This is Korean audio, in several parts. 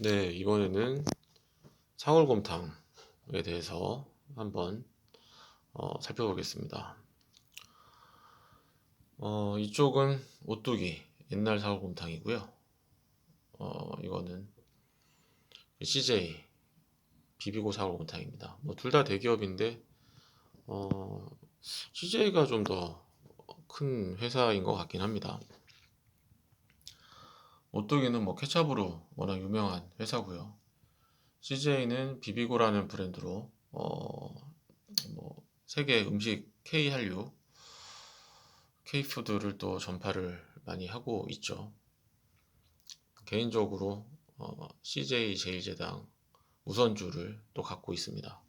네, 이번에는 사골곰탕에 대해서 한번 어, 살펴보겠습니다. 어, 이쪽은 오뚜기 옛날 사골곰탕이고요. 어, 이거는 CJ 비비고 사골곰탕입니다. 뭐 둘 다 대기업인데 어, CJ가 좀 더 큰 회사인 것 같긴 합니다. 오뚜기는 뭐 케찹으로 워낙 유명한 회사고요. CJ는 비비고라는 브랜드로 어, 뭐 세계 음식 K 한류, K 푸드를 또 전파를 많이 하고 있죠. 개인적으로 어, CJ 제일제당 우선주를 또 갖고 있습니다.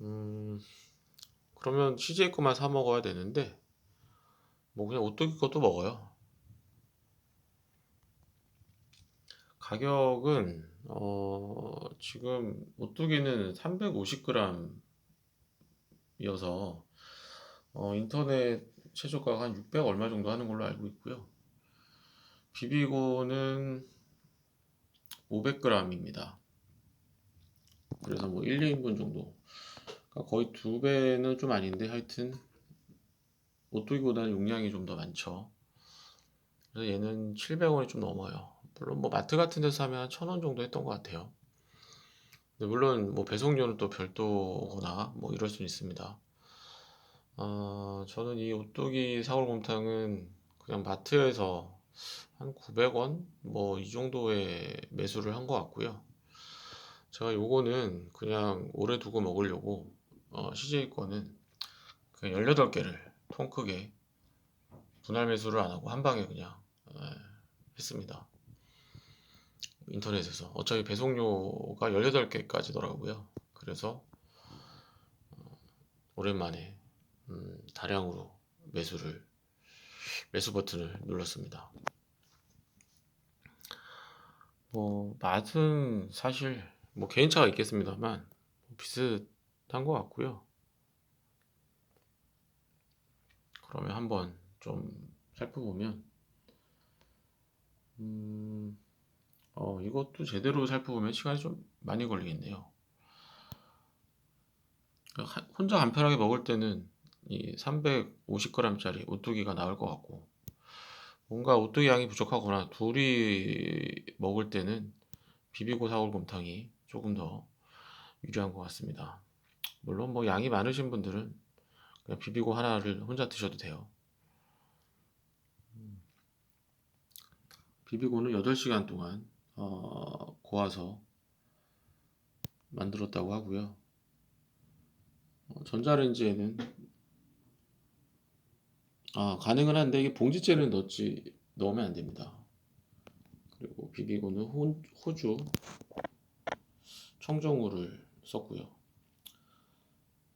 음, 그러면 CJ 거만 사 먹어야 되는데 뭐 그냥 오뚜기 것도 먹어요. 가격은 어, 지금 오뚜기는 350g이어서 어, 인터넷 최저가가 한 600 얼마 정도 하는 걸로 알고 있고요. 비비고는 500g입니다. 그래서 뭐 1, 2인분 정도. 그러니까 거의 두 배는 좀 아닌데 하여튼 오뚜기보다는 용량이 좀 더 많죠. 그래서 얘는 700원이 좀 넘어요. 물론 뭐 마트 같은 데서 사면 한 1000원 정도 했던 것 같아요. 물론 뭐 배송료는 또 별도거나 뭐 이럴 수는 있습니다. 어, 저는 이 오뚜기 사골곰탕은 그냥 마트에서 한 900원 뭐 이 정도의 매수를 한 것 같고요. 제가 요거는 그냥 오래 두고 먹으려고 어, CJ 거는 그냥 18개를 통 크게 분할 매수를 안 하고 한 방에 그냥 예, 했습니다. 인터넷에서 어차피 배송료가 18개까지더라고요. 그래서 어, 오랜만에 음, 다량으로 매수를 매수 버튼을 눌렀습니다. 뭐 맛은 사실 뭐 개인차가 있겠습니다만 비슷한 것 같고요. 그러면 한번 좀 살펴보면 음, 어, 이것도 제대로 살펴보면 시간이 좀 많이 걸리겠네요. 하- 혼자 간편하게 먹을 때는 이 350g짜리 오뚜기가 나을 것 같고 뭔가 오뚜기 양이 부족하거나 둘이 먹을 때는 비비고 사골 곰탕이 조금 더 유리한 것 같습니다. 물론 뭐 양이 많으신 분들은 그냥 비비고 하나를 혼자 드셔도 돼요. 비비고는 8시간 동안 어, 고아서 만들었다고 하고요. 어, 전자레인지에는 아, 가능은 한데 이게 봉지째는 넣지 넣으면 안 됩니다. 그리고 비비고는 호, 호주 청정우를 썼고요.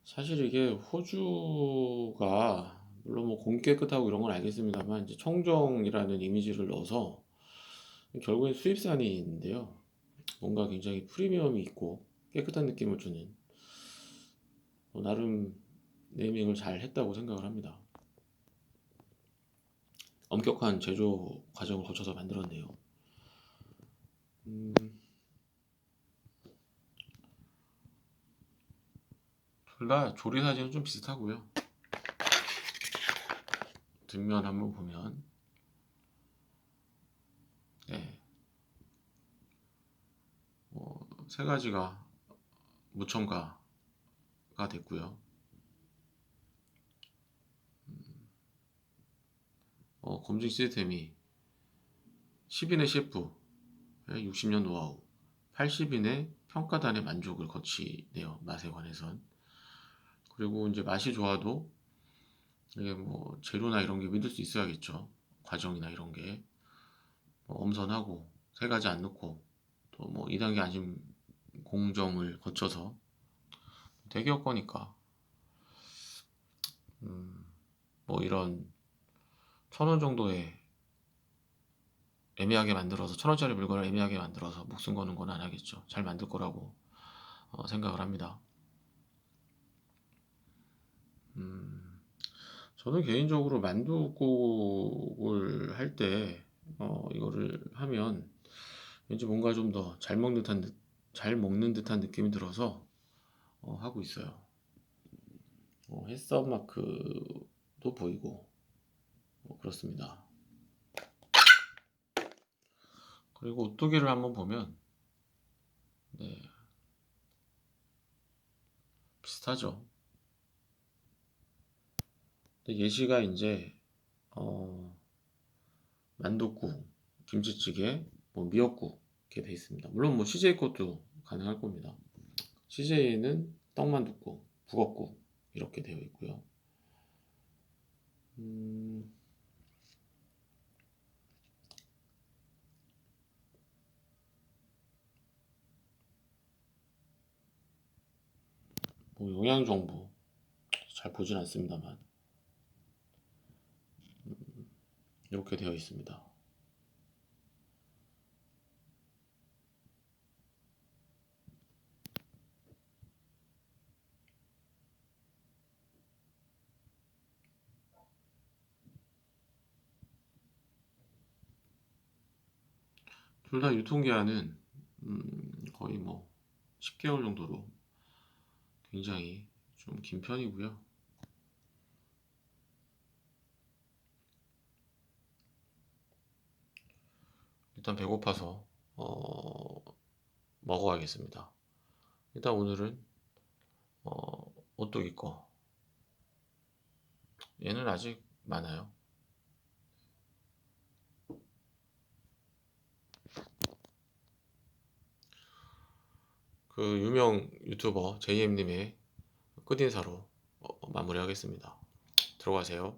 사실 이게 호주가 물론 뭐 공기 깨끗하고 이런 건 알겠습니다만 이제 청정이라는 이미지를 넣어서 결국엔 수입산인데요. 뭔가 굉장히 프리미엄이 있고 깨끗한 느낌을 주는 뭐 나름 네이밍을 잘 했다고 생각을 합니다. 엄격한 제조 과정을 거쳐서 만들었네요. 음, 둘다 조리 사진은 좀 비슷하고요. 뒷면 한번 보면 네, 뭐, 세 가지가 무첨가가 됐고요. 어, 검증 시스템이 10인의 셰프 60년 노하우 80인의 평가단의 만족을 거치네요 맛에 관해선. 그리고 이제 맛이 좋아도 이게 뭐 재료나 이런 게 믿을 수 있어야겠죠. 과정이나 이런 게. 뭐 엄선하고 세 가지 안 넣고 또 뭐 2단계 안심 공정을 거쳐서 대기업 거니까 음, 뭐 이런 천 원 정도의 애매하게 만들어서 천 원짜리 물건을 애매하게 만들어서 목숨 거는 건 안 하겠죠. 잘 만들 거라고 어, 생각을 합니다. 음, 저는 개인적으로 만두국을 할때 어, 이거를 하면 왠지 뭔가 좀 더 잘 먹는 듯한 느- 잘 먹는 듯한 느낌이 들어서 어, 하고 있어요. 어, 햇섭 마크도 보이고 어, 그렇습니다. 그리고 오뚜기를 한번 보면 네 비슷하죠. 예시가 이제 어, 만둣국, 김치찌개, 뭐 미역국 이렇게 돼 있습니다. 물론 뭐 CJ 것도 가능할 겁니다. CJ는 떡만둣국, 북엇국 이렇게 되어 있고요. 음, 뭐 영양 정보 잘 보진 않습니다만 이렇게 되어 있습니다. 둘 다 유통기한은 음, 거의 뭐 10개월 정도로 굉장히 좀 긴 편이고요. 일단 배고파서 어, 먹어야겠습니다. 일단 오늘은 어, 오뚜기 거 얘는 아직 많아요. 그 유명 유튜버 JM님의 끝인사로 어, 마무리하겠습니다. 들어가세요.